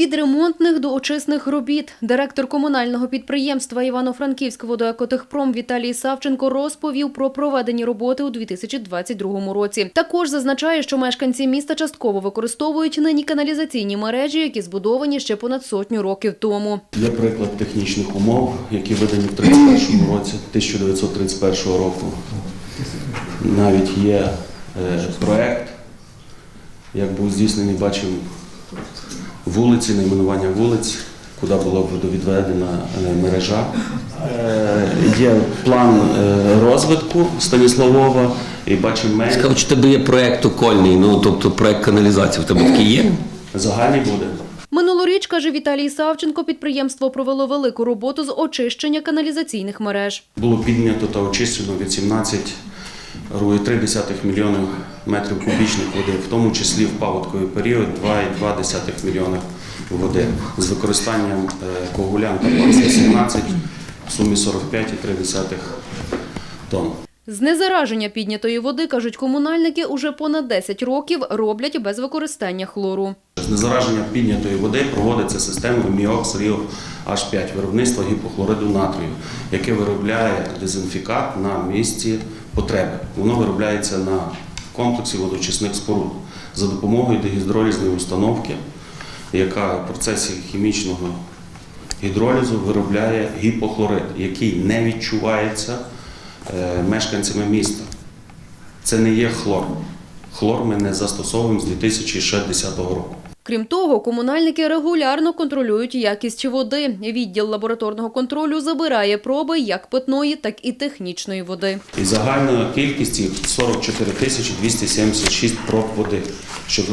Від ремонтних до очисних робіт директор комунального підприємства Івано-Франківськ водоекотехпром Віталій Савченко розповів про проведені роботи у 2022 році. Також зазначає, що мешканці міста частково використовують нині каналізаційні мережі, які збудовані ще понад сотню років тому. Є приклад технічних умов, які видані в 31 році, 1931 року. Навіть є е, проект, як був здійснений, бачимо вулиці, найменування вулиць, куди була водовідведена е, мережа. Е, Є план е, розвитку Станіславова і бачимо мер. Цікаво, чи тебе є проект окольний, ну тобто проект каналізації в тебе такий є? Загальний буде. Минулоріч, каже Віталій Савченко, підприємство провело велику роботу з очищення каналізаційних мереж. Було піднято та очищено від 17,3 мільйонів метрів кубічних води, в тому числі в паводковий період 2,2 мільйона води з використанням е, коагулянта 17 в сумі 45,3 тонн. Знезараження піднятої води, кажуть комунальники, уже понад 10 років роблять без використання хлору. Знезараження піднятої води проводиться системою Міокс Ріо H5 виробництва гіпохлориду натрію, яке виробляє дезінфікат на місці потреби. Воно виробляється на комплексі водочисних споруд за допомогою дегідролізної установки, яка в процесі хімічного гідролізу виробляє гіпохлорид, який не відчувається е, мешканцями міста. Це не є хлор. Хлор ми не застосовуємо з 2060 року. Крім того, комунальники регулярно контролюють якість води. Відділ лабораторного контролю забирає проби як питної, так і технічної води. І загальна кількість їх 44 тисячі 276 проб води. Що, е,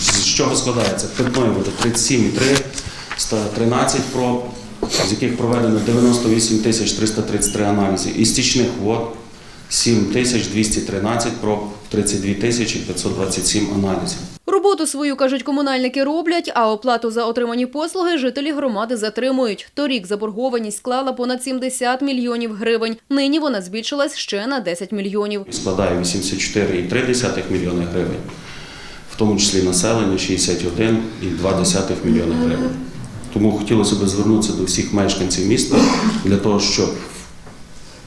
з чого складається? Питної води 37,3, 113 проб, з яких проведено 98 тисяч 333 аналізи. І стічних вод 7 тисяч 213 проб, 32 тисячі 527 аналізів. Роботу свою, кажуть, комунальники роблять, а оплату за отримані послуги жителі громади затримують. Торік заборгованість склала понад 70 мільйонів гривень. Нині вона збільшилась ще на 10 мільйонів. складає 84,3 мільйони гривень, в тому числі населення 61,2 мільйони гривень. Тому хотілося б звернутися до всіх мешканців міста для того, щоб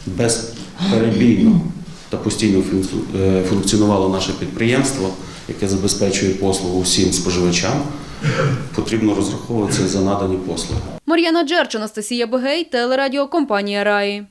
безперебійно та постійно е, функціонувало наше підприємство, яке забезпечує послугу всім споживачам. Потрібно розраховуватися за надані послуги. Мар'яна Джерч, Анастасія Бегей, телерадіокомпанія Раї.